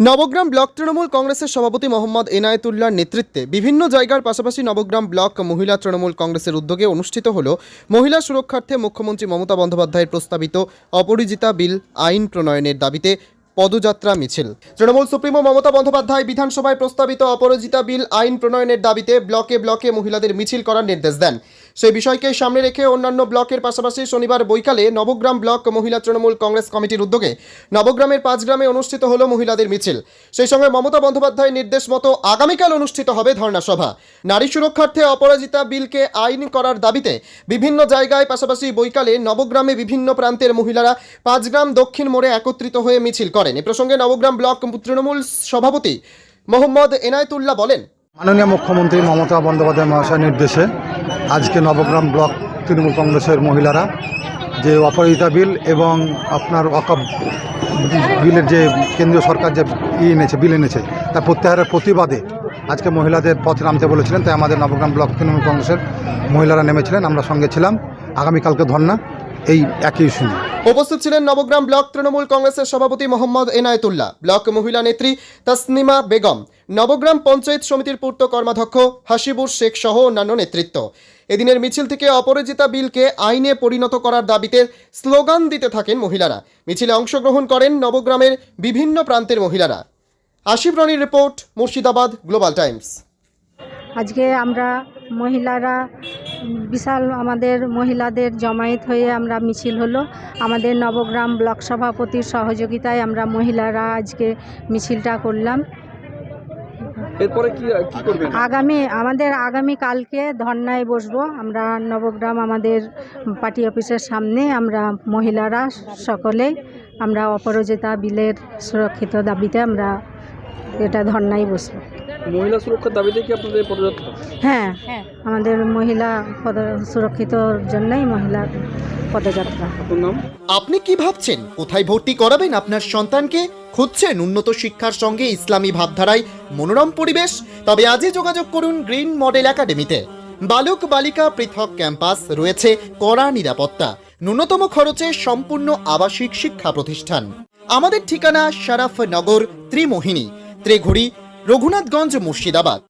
Nabagram block Trinamool কংগ্রেসের সভাপতি মোহাম্মদ এনায়েতুল্লাহর নেতৃত্বে বিভিন্ন জায়গার পাশাপাশি নবগ্রাম ব্লক মহিলা তৃণমূল কংগ্রেসের উদ্যোগে অনুষ্ঠিত হল মহিলা সুরক্ষার্থে মুখ্যমন্ত্রী মমতা বন্দ্যোপাধ্যায়ের প্রস্তাবিত অপরিজিতা বিল আইন প্রণয়নের দাবিতে পদযাত্রা মিছিল। তৃণমূল সুপ্রিমো মমতা বন্দ্যোপাধ্যায় বিধানসভায় প্রস্তাবিত অপরাজিতা বিল আইন প্রণয়নের দাবিতে ব্লকে ব্লকে মহিলাদের মিছিল করার নির্দেশ দেন। সেই বিষয়কে সামনে রেখে অন্যান্য ব্লকের পাশাপাশি শনিবার বৈকালে নবগ্রাম ব্লক মহিলা তৃণমূল কংগ্রেস কমিটির উদ্যোগে নবগ্রামের পাঁচ গ্রামে অনুষ্ঠিত হলো মহিলাদের মিছিল। সেই সঙ্গে মমতা বন্দ্যোপাধ্যায়ের নির্দেশ মতো আগামীকাল অনুষ্ঠিত হবে ধর্ণা সভা। নারী সুরক্ষার্থে অপরাজিতা বিলকে আইন করার দাবিতে বিভিন্ন জায়গায় পাশাপাশি বৈকালে নবগ্রামে বিভিন্ন প্রান্তের মহিলারা পাঁচগ্রাম দক্ষিণ মোড়ে একত্রিত হয়ে মিছিল করেন। এ প্রসঙ্গে নবগ্রাম ব্লক তৃণমূল সভাপতি মোহাম্মদ এনায়েতুল্লাহ বলেন মাননীয় মুখ্যমন্ত্রী মমতা বন্দ্যোপাধ্যায় মহাশয়ের নির্দেশে আজকে নবগ্রাম ব্লক তৃণমূল কংগ্রেসের মহিলারা যে অপরাজিতা বিল এবং আপনার অকপ বিলের যে কেন্দ্রীয় সরকার যে ই এনেছে, বিল এনেছে, তার প্রত্যাহারের প্রতিবাদে আজকে মহিলাদের পথে নামতে বলেছিলেন, তাই আমাদের নবগ্রাম ব্লক তৃণমূল কংগ্রেসের মহিলারা নেমেছিলেন, আমরা সঙ্গে ছিলাম। আগামীকালকে ধর্না এই একই ইস্যু উপস্থিত ছিলেন নবগ্রাম ব্লক তৃণমূল কংগ্রেসের সভাপতি মোহাম্মদ এনায়েতুল্লাহ, ব্লক মহিলা নেত্রী তাসনিমা বেগম নবগ্রাম পঞ্চায়েত সমিতির পূর্ত কর্মাধ্যক্ষ হাসিবুর শেখ সহ অন্যান্য নেতৃত্ব। এদিনের মিছিল থেকে অপরাজিতা বিলকে আইনে পরিণত করার দাবিতে স্লোগান দিতে থাকেন মহিলারা। মিছিলে অংশগ্রহণ করেন নবগ্রামের বিভিন্ন প্রান্তের মহিলারা। আশিফ রনির রিপোর্ট, মুর্শিদাবাদ, গ্লোবাল টাইমস। আজকে আমরা মহিলারা, বিশাল আমাদের মহিলাদের জমায়েত হয়ে আমরা মিছিল হলো। আমাদের নবগ্রাম ব্লক সভাপতির সহযোগিতায় আমরা মহিলারা আজকে মিছিলটা করলাম। এরপরে কি কি করবেন? আগামী, আমাদের আগামী কালকে ধর্নায় বসবো। আমরা নবগ্রাম আমাদের পার্টি অফিসের সামনে, আমরা মহিলারা সকলে, আমরা অপরাজিতা বিলের সুরক্ষিত দাবিতে আমরা এটা ধর্নায় বসবো। মহিলা সুরক্ষার দাবিতে কি আপনাদের পদযাত্রা? হ্যাঁ আমাদের মহিলা পদ সুরক্ষিতর জন্যই মহিলা পদযাত্রা। নাম? আপনি কি ভাবছেন? কোথায় ভর্তি করাবেন আপনার সন্তানকে? খুঁজছেন উন্নত শিক্ষার সঙ্গে ইসলামী ভাবধারায় মনোরম পরিবেশ? তবে আজই যোগাযোগ করুন গ্রিন মডেল একাডেমিতে। বালক বালিকা পৃথক ক্যাম্পাস রয়েছে কড়া নিরাপত্তা ন্যূনতম খরচে সম্পূর্ণ আবাসিক শিক্ষা প্রতিষ্ঠান। আমাদের ঠিকানা শারাফনগর ত্রিমোহিনী ত্রিঘুড়ি রঘুনাথগঞ্জ মুর্শিদাবাদ।